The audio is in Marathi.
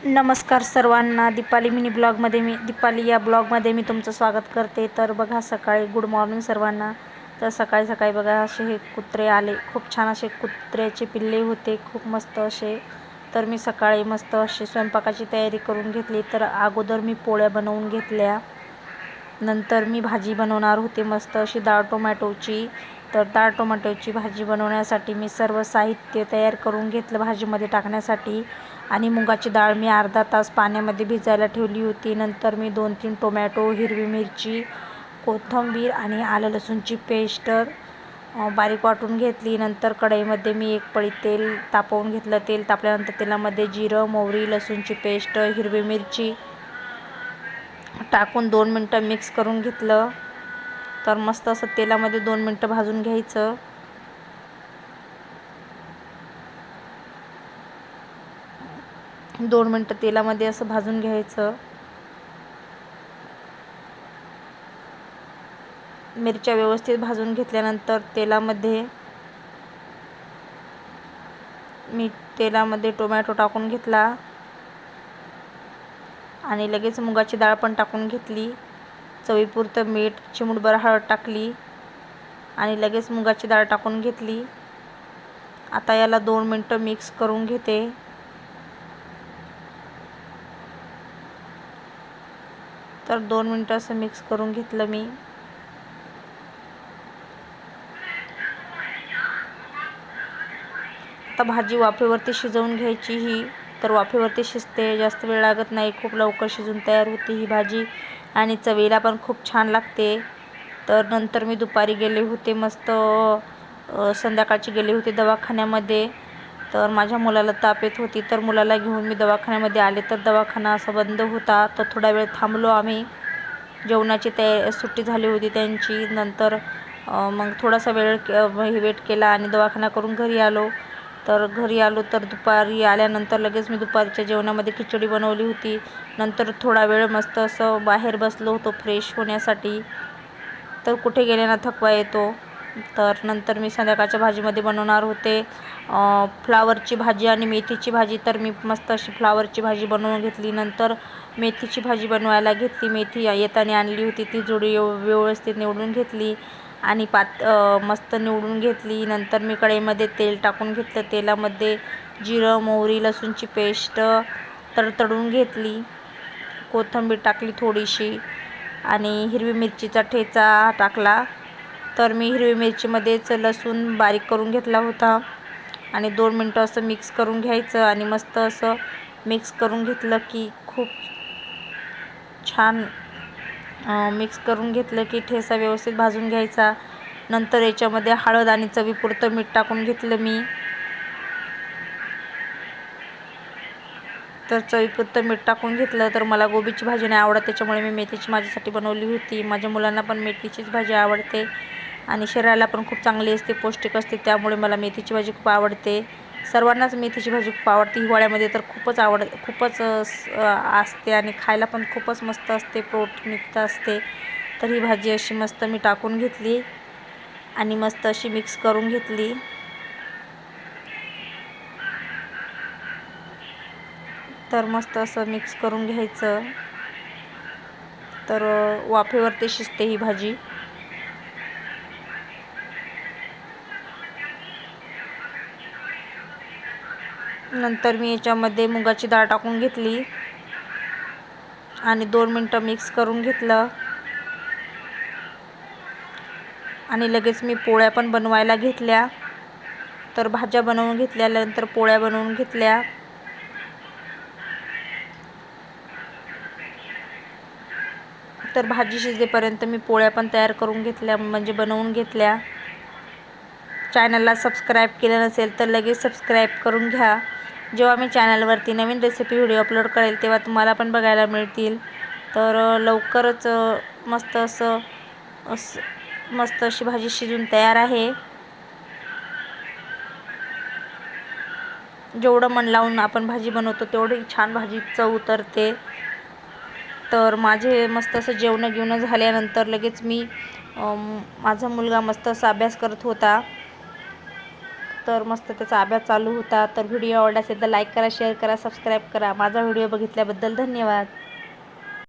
नमस्कार सर्वांना. दीपाली मिनी ब्लॉगमध्ये मी दीपाली या ब्लॉगमध्ये मी तुमचं स्वागत करते. तर बघा सकाळी गुड मॉर्निंग सर्वांना. तर सकाळी सकाळी बघा असे हे कुत्रे आले. खूप छान असे कुत्र्याचे पिल्ले होते. खूप मस्त असे. तर मी सकाळी मस्त असे स्वयंपाकाची तयारी करून घेतली. तर अगोदर मी पोळ्या बनवून घेतल्या. नंतर मी भाजी बनवणार होते मस्त अशी डाळ टोमॅटोची तर डाळ टोमॅटोची भाजी बनवण्यासाठी मी सर्व साहित्य तयार करून घेतलं भाजीमध्ये टाकण्यासाठी. आणि मुगाची डाळ मी अर्धा तास पाण्यामध्ये भिजायला ठेवली होती. नंतर मी दोन तीन टोमॅटो हिरवी मिरची कोथिंबीर आणि आलं लसूणची पेस्ट बारीक वाटून घेतली. नंतर कढईमध्ये मी एक पळी तेल तापवून घेतलं. तेल तापल्यानंतर तेलामध्ये जिरं मोहरी लसूणची पेस्ट हिरवी मिरची टाकून दोन मिनटं मिक्स करून घेतलं. तर मस्त असं तेलामध्ये दोन मिनटं भाजून घ्यायचं. दोन मिनटं तेलामध्ये असं भाजून घ्यायचं. मिरच्या व्यवस्थित भाजून घेतल्यानंतर तेलामध्ये मी तेलामध्ये टोमॅटो टाकून घेतला. आणि लगेच मुगाची डाळ पण टाकून घेतली. चवीपुरतं मीठ चिमूटभर हळद टाकली आणि लगेच मुगाची डाळ टाकून घेतली. आता याला दोन मिनटं मिक्स करून घेते. तर दोन मिनटं असं मिक्स करून घेतलं मी. आता भाजी वाफेवरती शिजवून घ्यायची ही. तर वाफेवरती शिजते जास्त वेळ लागत नाही खूप लवकर शिजून तयार होते ही भाजी आणि चवीला पण खूप छान लागते. तर नंतर मी दुपारी गेले होते मस्त संध्याकाळची गेले होते दवाखान्यामध्ये. तर माझ्या मुलाला ताप येत होती तर मुलाला घेऊन मी दवाखान्यामध्ये आले. तर दवाखाना असा बंद होता तर थोडा वेळ थांबलो आम्ही. जेवणाची तया सुट्टी झाली होती त्यांची. नंतर मग थोडासा वेळ वेट केला आणि दवाखाना करून घरी आलो. तर घरी आलो तर दुपारी आल्यानंतर लगेच मी दुपारच्या जेवणामध्ये खिचडी बनवली होती. नंतर थोडा वेळ मस्त असं बाहेर बसलो होतो फ्रेश होण्यासाठी. तर कुठे गेल्यानं थकवा येतो. तर नंतर मी संध्याकाळच्या भाजीमध्ये बनवणार होते. फ्लावरची भाजी आणि मेथीची भाजी तर मी मस्त अशी फ्लावरची भाजी बनवून घेतली. नंतर मेथीची भाजी बनवायला घेतली. मेथी येताना आणली होती. ती जोडी व्यवस्थित निवडून घेतली. आणि पात मस्त निवडून घेतली. नंतर मी कढईमध्ये तेल टाकून घेतलं. तेलामध्ये जिरं मोहरी लसूणची पेस्ट तडतडून घेतली. कोथिंबीर टाकली थोडीशी आणि हिरवी मिरचीचा ठेचा टाकला. तर मी हिरवी मिरचीमध्येच लसूण बारीक करून घेतला होता. आणि दोन मिनटं असं मिक्स करून घ्यायचं आणि मस्त असं मिक्स करून घेतलं की खूप छान मिक्स करून घेतलं की ठेसा व्यवस्थित भाजून घ्यायचा. नंतर याच्यामध्ये हळद आणि चवीपुरतं मीठ टाकून घेतलं मी. तर चवीपुरतं मीठ टाकून घेतलं तर मला गोबीची भाजी नाही आवडत त्याच्यामुळे मी मेथीची माझ्यासाठी बनवली होती. माझ्या मुलांना पण मेथीचीच भाजी आवडते आणि शरीराला पण खूप चांगली असते पौष्टिक असते त्यामुळे मला मेथीची भाजी खूप आवडते. सर्वांनाच मेथीची भाजी खूप आवडते. हिवाळ्यामध्ये तर खूपच आवड खूपच असते आणि खायला पण खूपच मस्त असते प्रोटीनयुक्त असते. तर ही भाजी अशी मस्त मी टाकून घेतली आणि मस्त अशी मिक्स करून घेतली. तर मस्त असं मिक्स करून घ्यायचं. तर वाफेवरती शिजते ही भाजी. नंतर मी याच्यामध्ये मुगाची डाळ टाकून घेतली. आणि दोन मिनटं मिक्स करून घेतलं. आणि लगेच मी पोळ्या पण बनवायला घेतल्या. तर भाज्या बनवून घेतल्या नंतर पोळ्या बनवून घेतल्या. तर भाजी शिजेपर्यंत मी पोळ्या पण तयार करून घेतल्या म्हणजे बनवून घेतल्या. चॅनलला सबस्क्राईब केलं नसेल तर लगेच सबस्क्राईब करून घ्या. जेव्हा मी चॅनलवरती नवीन रेसिपी व्हिडिओ अपलोड करेल तेव्हा तुम्हाला पण बघायला मिळतील. तर लवकरच मस्त असं असं मस्त अशी भाजी शिजून तयार आहे. जेवढं मन लावून आपण भाजी बनवतो तेवढी छान भाजी चव उतरते. तर माझे मस्त असं जेवणं घेऊन झाल्यानंतर लगेच मी माझा मुलगा मस्त असा अभ्यास करत होता. तर मस्त त्याचा अभ्यास चालू होता. तर व्हिडिओ आवडला असेल तर लाईक करा शेअर करा सबस्क्राईब करा. माझा व्हिडिओ बघितल्याबद्दल धन्यवाद.